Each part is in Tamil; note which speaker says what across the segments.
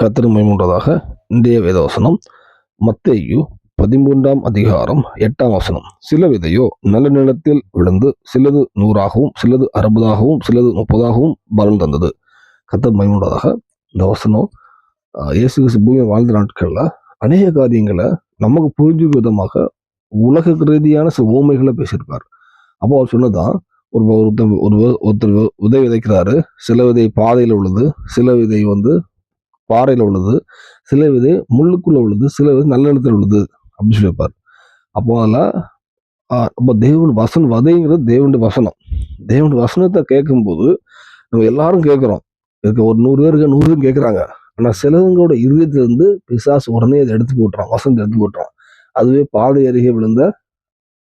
Speaker 1: கத்திர மைமுன்றதாக இன்றைய வேதவசனம். மத்தேயு பதிமூன்றாம் அதிகாரம் எட்டாம் வசனம். சில விதையோ நல்ல நிலத்தில் விழுந்து சிலது நூறாகவும் சிலது அறுபதாகவும் சிலது முப்பதாகவும் பலன் தந்தது. கத்தர் மைமுண்டதாக இந்த வசனம். இயேசு பூமி வாழ்ந்த நாட்களில் அநேக காரியங்களை நமக்கு புரிஞ்சுக்கும் விதமாக உலக ரீதியான சில ஓமைகளை பேசியிருப்பார். அப்போ அவர் சொன்னதான் ஒரு ஒருத்தர் ஒரு ஒருத்தர் விதை விதைக்கிறாரு சில விதை பாதையில் உள்ளது சில விதை வந்து பாறையில் உள்ளது சில விதை முள்ளுக்குள்ளே உள்ளது சில விதை நல்ல இடத்துல உள்ளது அப்படின்னு சொல்லியிருப்பார். அப்போ அதெல்லாம் அப்போ தேவன் வசனம் வதைங்கிறது தேவனுடைய வசனம். தேவனுடைய வசனத்தை கேட்கும்போது நம்ம எல்லாரும் கேட்குறோம். இருக்க ஒரு நூறு பேருக்கு நூறு பேர் கேட்குறாங்க. ஆனால் சிலவங்களோட இருதயத்திலிருந்து பிசாசு உடனே அதை எடுத்து போட்டுறான் வசனத்தை எடுத்து போட்டுறான். அதுவே பாதை அருகே விழுந்த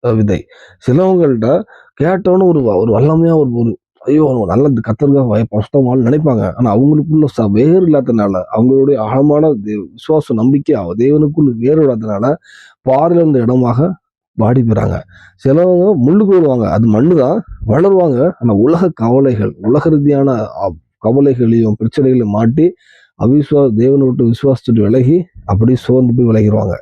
Speaker 1: விதை. சிலவங்கள்ட்ட கேட்டோன்னு ஒரு வ- ஒரு வல்லமையாக ஒரு ஒரு ஐயோ அவங்க நல்ல கத்தருக்காக கஷ்டமானு நினைப்பாங்க. ஆனால் அவங்களுக்குள்ள ச- வேறு இல்லாதனால அவங்களுடைய ஆழமான தே- விசுவாச நம்பிக்கை அவ- தேவனுக்குள் வேறு இல்லாதனால பாறையில் இருந்த இடமாக வாடி போயிறாங்க. சிலவங்க முள்ளுக்கு விழுவாங்க. அது மண்ணு தான் வளருவாங்க. ஆனால் உலக கவலைகள் உலக ரீதியான கவலைகளையும் பிரச்சனைகளையும் மாட்டி அவிசுவா தேவனை விட்டு விசுவாசத்துட்டு விலகி அப்படியே சோர்ந்து போய் விலகிடுவாங்க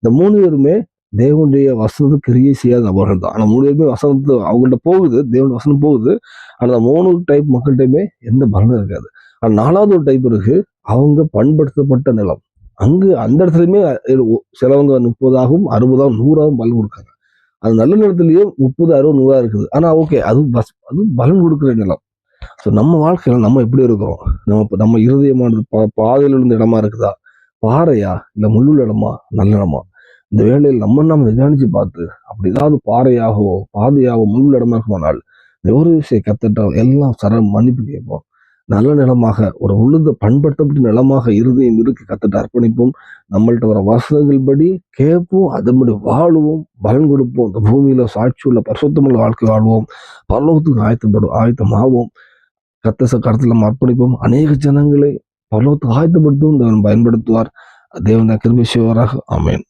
Speaker 1: இந்த மூணு பேருமே தேவனுடைய வசனத்துக்கு கிரியை செய்யாத நபர்கள் தான் ஆனால் மூணு பேருமே வசனத்து அவங்கள்ட்ட போகுது தேவன் வசனம் போகுது. ஆனால் மூணு டைப் மக்கள்கிட்டயுமே எந்த பலனும் இருக்காது. ஆனால் நாலாவது ஒரு டைப் இருக்கு அவங்க பண்படுத்தப்பட்ட நிலம். அங்கு அந்த இடத்துலயுமே சிலவங்க முப்பதாகவும் அறுபதாகவும் நூறாகவும் பலன் கொடுக்காங்க அது நல்ல நிலத்திலேயே முப்பது அறுபது நூறா இருக்குது. ஆனால் ஓகே அது பஸ் அது பலன் கொடுக்குற நிலம். ஸோ நம்ம வாழ்க்கையில நம்ம எப்படி இருக்கிறோம்? நம்ம நம்ம இருதயமானது பா பாதையில் இருந்த இடமா இருக்குதா? பாறையா? இல்லை முள்ளுள்ள இடமா? நல்ல இடமா? இந்த வேலையில் நம்ம நாம் நிதானிச்சு பார்த்து அப்படி ஏதாவது பாறையாகவோ பாதையாகவோ முழு இடமா இருக்குமானால் ஒரு விஷயம் கத்துட்டோம் எல்லாம் சர மன்னிப்பு கேட்போம். நல்ல நிலமாக ஒரு உழுத பண்படுத்தப்பட்ட நிலமாக இருதயம் இருக்கு கத்துட்டு அர்ப்பணிப்போம். நம்மள்ட்ட வர வசனங்கள் படி கேட்போம் அதன்படி வாழுவோம் பலன் கொடுப்போம். இந்த பூமியில சாட்சியுள்ள பரிசுத்தமுள்ள வாழ்க்கை வாழ்வோம். பரலோகத்துக்கு ஆயத்தப்படும் ஆயத்தமாவோம். கத்த கருத்தில் நம்ம அர்ப்பணிப்போம். அநேக ஜனங்களை பரலோகத்துக்கு ஆயத்தப்படுத்தும் தேவன் பயன்படுத்துவார். தேவன் கிருபை செய்வாராக. அமேன்